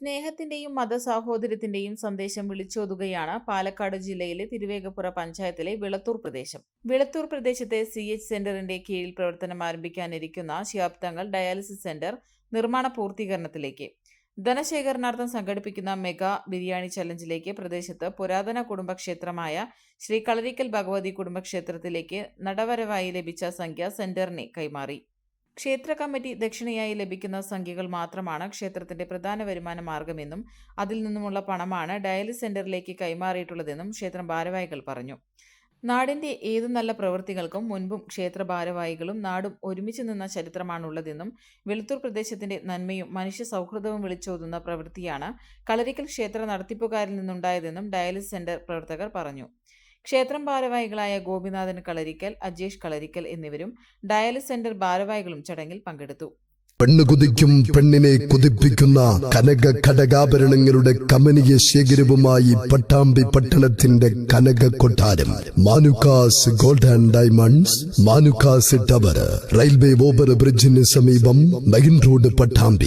സ്നേഹത്തിന്റെയും മതസാഹോദര്യത്തിന്റെയും സന്ദേശം വിളിച്ചോതുകയാണ് പാലക്കാട് ജില്ലയിലെ തിരുവേഗപ്പുറ പഞ്ചായത്തിലെ വിളത്തൂർ പ്രദേശം. വിളത്തൂർ പ്രദേശത്തെ സി എച്ച് സെന്ററിന്റെ കീഴിൽ പ്രവർത്തനം ആരംഭിക്കാനിരിക്കുന്ന ശിയാബ്ദങ്ങൾ ഡയാലിസിസ് സെന്റർ നിർമ്മാണ പൂർത്തീകരണത്തിലേക്ക്. ധനശേഖരണാർത്ഥം സംഘടിപ്പിക്കുന്ന മെഗാ ബിരിയാണി ചലഞ്ചിലേക്ക് പ്രദേശത്ത് പുരാതന കുടുംബക്ഷേത്രമായ ശ്രീ കളരിക്കൽ ഭഗവതി കുടുംബക്ഷേത്രത്തിലേക്ക് നടവരവായി ലഭിച്ച സംഖ്യ സെന്ററിനെ കൈമാറി. ക്ഷേത്ര കമ്മിറ്റി ദക്ഷിണയായി ലഭിക്കുന്ന സംഖ്യകൾ മാത്രമാണ് ക്ഷേത്രത്തിന്റെ പ്രധാന വരുമാന മാർഗമെന്നും അതിൽ നിന്നുമുള്ള പണമാണ് ഡയാലിസ് സെന്ററിലേക്ക് കൈമാറിയിട്ടുള്ളതെന്നും ക്ഷേത്രം ഭാരവാഹികൾ പറഞ്ഞു. നാടിന്റെ ഏതു നല്ല പ്രവൃത്തികൾക്കും മുൻപും ക്ഷേത്ര ഭാരവാഹികളും നാടും ഒരുമിച്ച് നിന്ന ചരിത്രമാണുള്ളതെന്നും വെളുത്തൂർ പ്രദേശത്തിന്റെ നന്മയും മനുഷ്യ സൗഹൃദവും വിളിച്ചോതുന്ന പ്രവൃത്തിയാണ് കളരിക്കൽ ക്ഷേത്ര നടത്തിപ്പുകാരിൽ നിന്നുണ്ടായതെന്നും ഡയാലിസ് സെന്റർ പ്രവർത്തകർ പറഞ്ഞു. ക്ഷേത്രം ഭാരവാഹികളായ ഗോപിനാഥൻ കളരിക്കൽ അജേഷ് കളരിക്കൽ എന്നിവരും ഡയാലിസ് സെന്റർ ഭാരവാഹികളും ചടങ്ങിൽ പങ്കെടുത്തു. പെണ്ണ് കുതിക്കും പെണ്ണിനെ കുതിപ്പിക്കുന്ന കനക ഘടകാഭരണങ്ങളുടെ കമനീയ ശേഖരവുമായി പട്ടാമ്പി പട്ടണത്തിന്റെ കനക കൊട്ടാരം. Manukkas gold and diamonds Manukkas tower railway over ബ്രിഡ്ജിന് സമീപം മെയിൻ റോഡ് പട്ടാമ്പി.